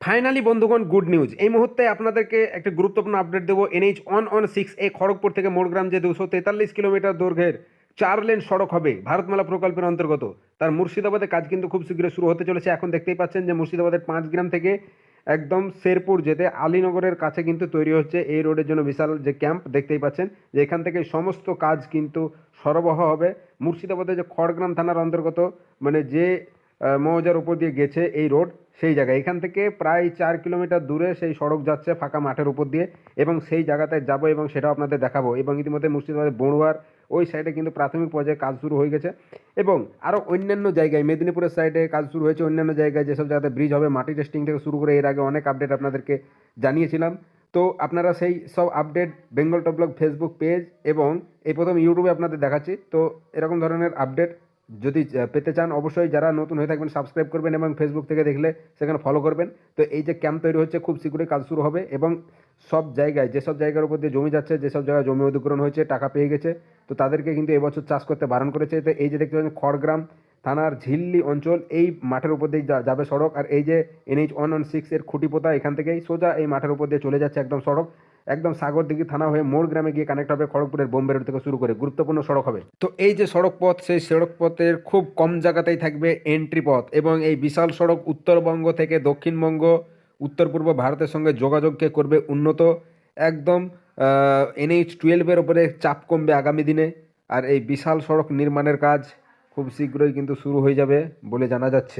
Finally বন্ধুগণ good news এই মুহূর্তে আপনাদেরকে একটা গুরুত্বপূর্ণ আপডেট দেবো. NH one one six A Kharagpur থেকে মোড়গ্রাম যে দুশো তেতাল্লিশ কিলোমিটার দৈর্ঘ্যের চার লেন সড়ক হবে, ভারতমালা প্রকল্পের অন্তর্গত। তার মুর্শিদাবাদে কাজ কিন্তু খুব শীঘ্রই শুরু হতে চলেছে। এখন দেখতেই পাচ্ছেন যে মুর্শিদাবাদের পাঁচ গ্রাম থেকে একদম শেরপুর যেতে আলীনগরের কাছে কিন্তু তৈরি হচ্ছে এই রোডের জন্য বিশাল যে ক্যাম্প দেখতেই পাচ্ছেন যে এখান থেকে সমস্ত কাজ কিন্তু সরবরাহ হবে। মুর্শিদাবাদের যে খড়গ্রাম থানার অন্তর্গত মানে যে মৌজার উপর দিয়ে গেছে এই রোড সেই জায়গায়। এখান থেকে প্রায় চার কিলোমিটার দূরে সেই সড়ক যাচ্ছে ফাঁকা মাঠের উপর দিয়ে এবং সেই জায়গাতে যাব এবং সেটাও আপনাদের দেখাবো এবং ইতিমধ্যে মুর্শিদাবাদের বড়ুয়ার ওই সাইডে কিন্তু প্রাথমিক পর্যায়ে কাজ শুরু হয়ে গেছে এবং আরও অন্যান্য জায়গায় মেদিনীপুরের সাইডে কাজ শুরু হয়েছে অন্যান্য জায়গায় যেসব জায়গাতে ব্রিজ হবে, মাটি টেস্টিং থেকে শুরু করে এর আগে অনেক আপডেট আপনাদেরকে জানিয়েছিলাম। তো আপনারা সেই সব update Bengal top Facebook page এবং এই প্রথম ইউটিউবে আপনাদের দেখাচ্ছি। তো এরকম ধরনের আপডেট যদি পেতে চান, অবশ্যই যারা নতুন হয়ে থাকবেন সাবস্ক্রাইব করবেন এবং ফেসবুক থেকে দেখলে সেখানে ফলো করবেন। তো এই যে ক্যাম্প তৈরি হচ্ছে, খুব শীঘ্রই কাজ শুরু হবে এবং সব জায়গায়, যেসব জায়গার উপর দিয়ে জমি যাচ্ছে, যেসব জায়গায় জমি অধিগ্রহণ হয়েছে, টাকা পেয়ে গেছে, তো তাদেরকে কিন্তু এবছর চাষ করতে বারণ করেছে। তো এই যে দেখতে পাচ্ছেন, খড়গ্রাম থানার ঝিল্লি অঞ্চল, এই মাঠের উপর দিয়ে যাবে সড়ক। আর এই যে এনএইচ ওয়ান ওয়ান সিক্স এর খুঁটি পোতা এখান থেকেই সোজা এই মাঠের উপর দিয়ে চলে যাচ্ছে একদম সড়ক। একদম সাগরদিঘি থানা হয়ে মোড় গ্রামে গিয়ে কানেক্ট হবে খড়গপুরের বোম্বে রোড থেকে শুরু করে গুরুত্বপূর্ণ সড়ক হবে। তো এই যে সড়ক পথ, সেই সড়ক পথের খুব কম জায়গাতেই থাকবে এন্ট্রি পথ এবং এই বিশাল সড়ক উত্তরবঙ্গ থেকে দক্ষিণবঙ্গ উত্তর পূর্ব ভারতের সঙ্গে যোগাযোগকে করবে উন্নত, একদম এনএইচ টুয়েলভের ওপরে চাপ কমবে আগামী দিনে। আর এই বিশাল সড়ক নির্মাণের কাজ খুব শীঘ্রই কিন্তু শুরু হয়ে যাবে বলে জানা যাচ্ছে।